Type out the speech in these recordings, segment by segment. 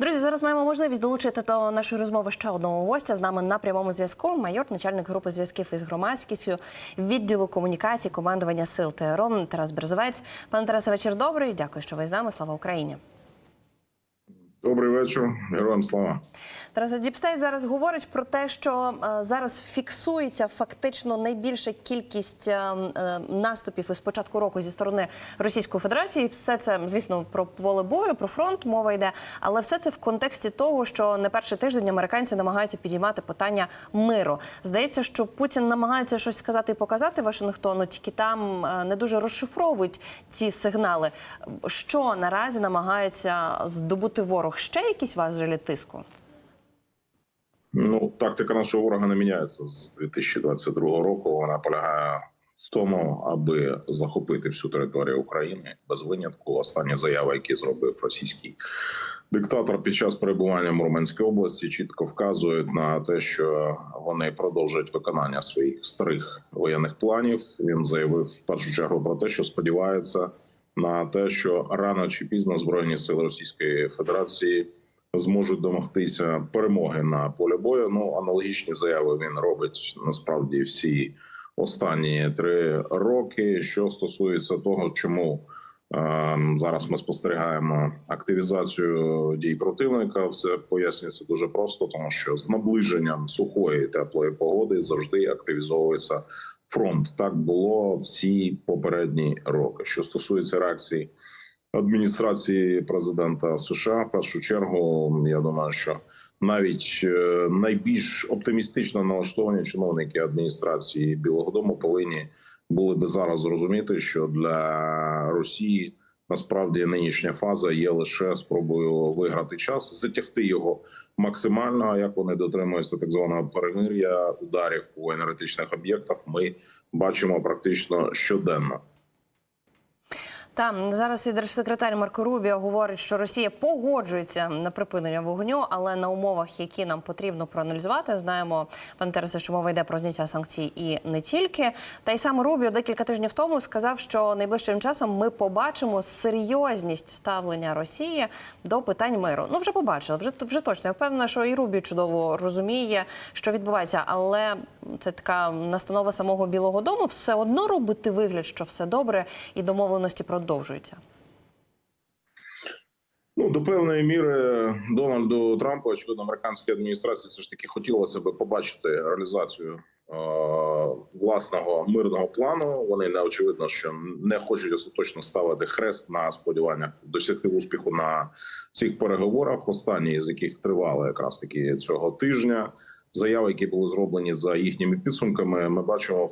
Друзі, зараз маємо можливість долучити до нашої розмови ще одного гостя. З нами на прямому зв'язку. Майор, начальник групи зв'язків із громадськістю відділу комунікації командування сил ТРО Тарас Березовець. Пане Тарасе, вечір добрий. Дякую, що ви з нами. Слава Україні. Добрий вечір, героям слава. Тараса Діпстейт зараз говорить про те, що е, зараз фіксується фактично найбільша кількість е, е, наступів із початку року зі сторони Російської Федерації. Все це, звісно, про поле бою, про фронт мова йде, але все це в контексті того, що не перший тиждень американці намагаються підіймати питання миру. Здається, що Путін намагається щось сказати і показати Вашингтону, тільки там не дуже розшифровують ці сигнали. Що наразі намагається здобути ворог? Ще якісь важелі тиску? Ну, тактика нашого ворога не міняється з 2022 року. Вона полягає в тому, аби захопити всю територію України без винятку. Останні заяви, які зробив російський диктатор під час перебування в Мурманській області, чітко вказують на те, що вони продовжують виконання своїх старих воєнних планів. Він заявив в першу чергу про те, що сподівається на те, що рано чи пізно збройні сили Російської Федерації зможуть домогтися перемоги на полі бою. Ну аналогічні заяви він робить насправді всі останні три роки. Що стосується того, чому е, зараз ми спостерігаємо активізацію дій противника, все пояснюється дуже просто, тому що з наближенням сухої теплої погоди завжди активізовується фронт. Так було всі попередні роки. Що стосується реакції адміністрації президента США, в першу чергу, я думаю, що навіть е, найбільш оптимістично налаштовані чиновники адміністрації Білого Дому повинні були би зараз зрозуміти, що для Росії насправді нинішня фаза є лише спробою виграти час, затягти його максимально. Як вони дотримуються так званого перемир'я ударів по енергетичних об'єктах, ми бачимо практично щоденно. Там зараз і держсекретар Марко Рубіо говорить, що Росія погоджується на припинення вогню, але на умовах, які нам потрібно проаналізувати, знаємо пане Тересе, що мова йде про зняття санкцій і не тільки. Та й сам Рубіо декілька тижнів тому сказав, що найближчим часом ми побачимо серйозність ставлення Росії до питань миру. Ну вже побачили, вже вже точно. Я впевнена, що і Рубіо чудово розуміє, що відбувається, але це така настанова самого Білого Дому. Все одно робити вигляд, що все добре, і домовленості продовжуються. Ну, до певної міри Дональду Трампу, очевидно, американській адміністрації все ж таки хотілося би побачити реалізацію е, власного мирного плану. Вони не очевидно, що не хочуть остаточно ставити хрест на сподіваннях досягти успіху на цих переговорах, останні з яких тривали якраз таки цього тижня. Заяви, які були зроблені за їхніми підсумками, ми бачимо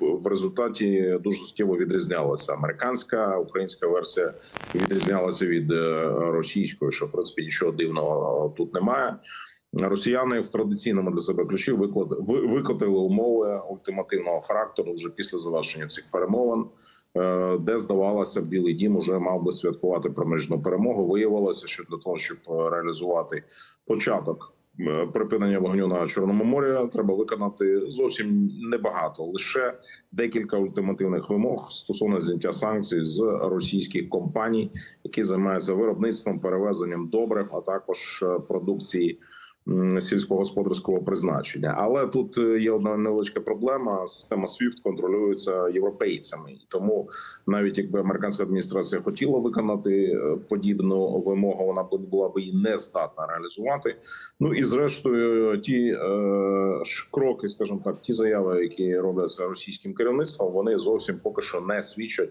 в, результаті дуже суттєво відрізнялася американська українська версія відрізнялася від е, російської, що в принципі нічого дивного тут немає. Росіяни в традиційному для себе ключі виклад викотили умови ультимативного характеру вже після завершення цих перемовин. е, Де здавалося, Білий Дім уже мав би святкувати проміжну перемогу. Виявилося, що для того, щоб реалізувати початок е, припинення вогню на чорному морі, треба виконати зовсім небагато. Лише декілька ультимативних вимог стосовно зняття санкцій з російських компаній, які займаються виробництвом, перевезенням добрив, а також е, продукції сільськогосподарського призначення. Але тут е, є одна невеличка проблема: система SWIFT контролюється європейцями, і тому навіть якби американська адміністрація хотіла виконати е, подібну вимогу, вона була б її не здатна реалізувати. Ну і зрештою, ті е, кроки, скажімо так, ті заяви, які робляться російським керівництвом, вони зовсім поки що не свідчать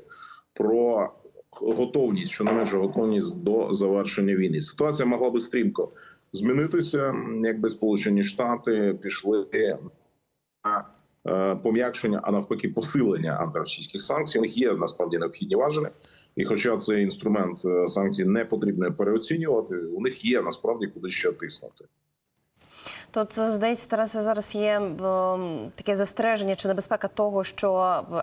про готовність, що не менше готовність до завершення війни. Ситуація могла би стрімко змінитися, якби Сполучені Штати пішли на е, пом'якшення, а навпаки, посилення антиросійських санкцій. У них є насправді необхідні важелі. І, хоча цей інструмент е, санкцій не потрібно переоцінювати, у них є насправді куди ще тиснути. Тут здається, Тарасе, зараз є таке застереження чи небезпека того, що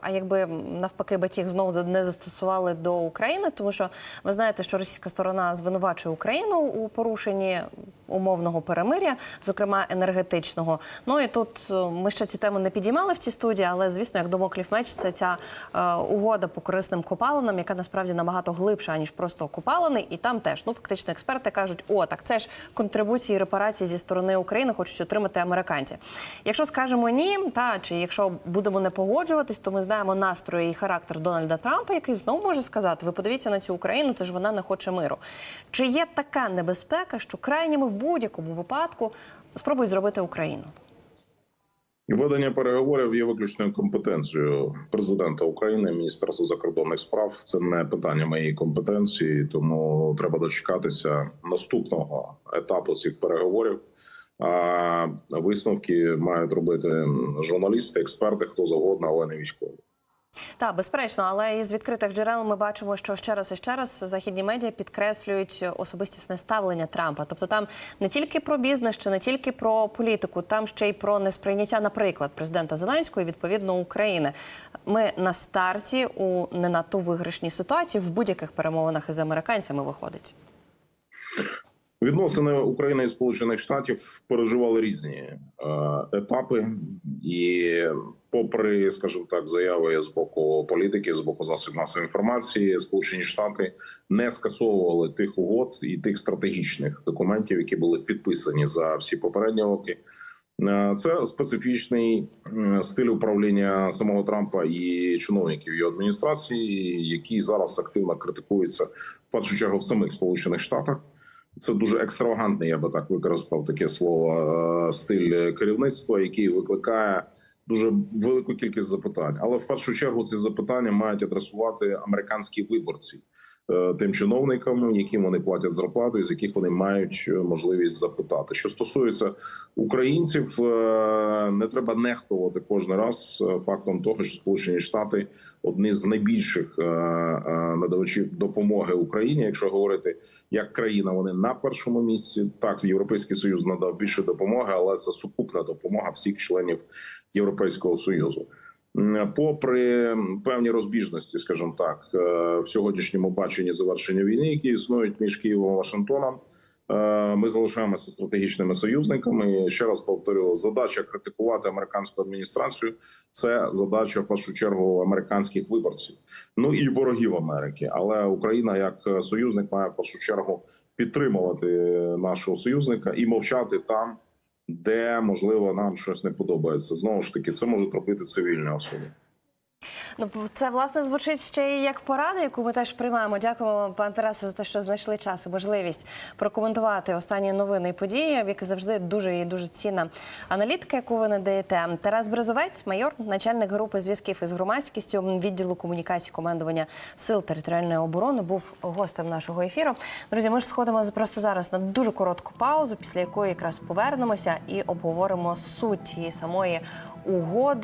а якби навпаки батіг знову не застосували до України, тому що ви знаєте, що російська сторона звинувачує Україну у порушенні умовного перемиря, зокрема енергетичного. Ну і тут е, ми ще цю тему не підіймали в цій студії, але звісно, як домоклів меч, це ця е, угода по корисним копалинам, яка насправді набагато глибша ніж просто копалини. І там теж ну фактично експерти кажуть, о, так це ж контрибуції і репарації зі сторони України хочуть отримати американці. Якщо скажемо ні, та чи якщо будемо не погоджуватись, то ми знаємо настрої і характер Дональда Трампа, який знову може сказати: ви подивіться на цю Україну, це ж вона не хоче миру. Чи є така небезпека, що крайніми в будь-якому випадку спробують зробити Україну? Ведення переговорів є виключною компетенцією президента України, Міністерства закордонних справ. Це не питання моєї компетенції, тому треба дочекатися наступного етапу цих переговорів. А висновки мають робити журналісти, експерти, хто завгодно, але не військові. Так, безперечно, але із відкритих джерел ми бачимо, що ще раз і ще раз західні медіа підкреслюють особистісне ставлення Трампа. Тобто там не тільки про бізнес, чи не тільки про політику, там ще й про несприйняття, наприклад, президента Зеленського і відповідно України. Ми на старті у не надто виграшній ситуації в будь-яких перемовинах із американцями виходить. Відносини України і Сполучених Штатів переживали різні е, етапи, і попри, скажімо так, заяви з боку політиків, з боку засобів масової інформації, Сполучені Штати не скасовували тих угод і тих стратегічних документів, які були підписані за всі попередні роки. Е, Це специфічний стиль управління самого Трампа і чиновників його адміністрації, які зараз активно критикуються в першу чергу в самих Сполучених Штатах. Це дуже екстравагантний, я би так використав таке слово е, стиль керівництва, який викликає дуже велику кількість запитань. Але в першу чергу ці запитання мають адресувати американські виборці е, тим чиновникам, яким вони платять зарплату, і з яких вони мають е, можливість запитати. Що стосується українців, е, не треба нехтувати кожен раз фактом того, що Сполучені Штати одні з найбільших надавачів допомоги Україні, якщо говорити як країна, вони на першому місці. Так, Європейський союз надав більше допомоги, але це сукупна допомога всіх членів Європейського союзу. Попри певні розбіжності, скажімо так, е, в сьогоднішньому баченні завершення війни, які існують між Києвом і Вашингтоном, е, ми залишаємося стратегічними союзниками. Ще раз повторю, задача критикувати американську адміністрацію це задача в першу чергу американських виборців, ну і ворогів Америки. Але Україна як союзник має в першу чергу підтримувати нашого союзника і мовчати там, де можливо нам щось не подобається. Знову ж таки, це можуть робити цивільні особи. Ну це власне звучить ще й як порада, яку ми теж приймаємо. Дякуємо, пан Тарасе, за те, що знайшли час і можливість прокоментувати останні новини і події, як завжди дуже і дуже цінна аналітика, яку ви надаєте. Тарас Березовець, майор, начальник групи зв'язків із громадськістю відділу комунікації командування сил територіальної оборони, був гостем нашого ефіру. Друзі, ми ж сходимо просто зараз на дуже коротку паузу, після якої якраз повернемося і обговоримо суть самої угоди.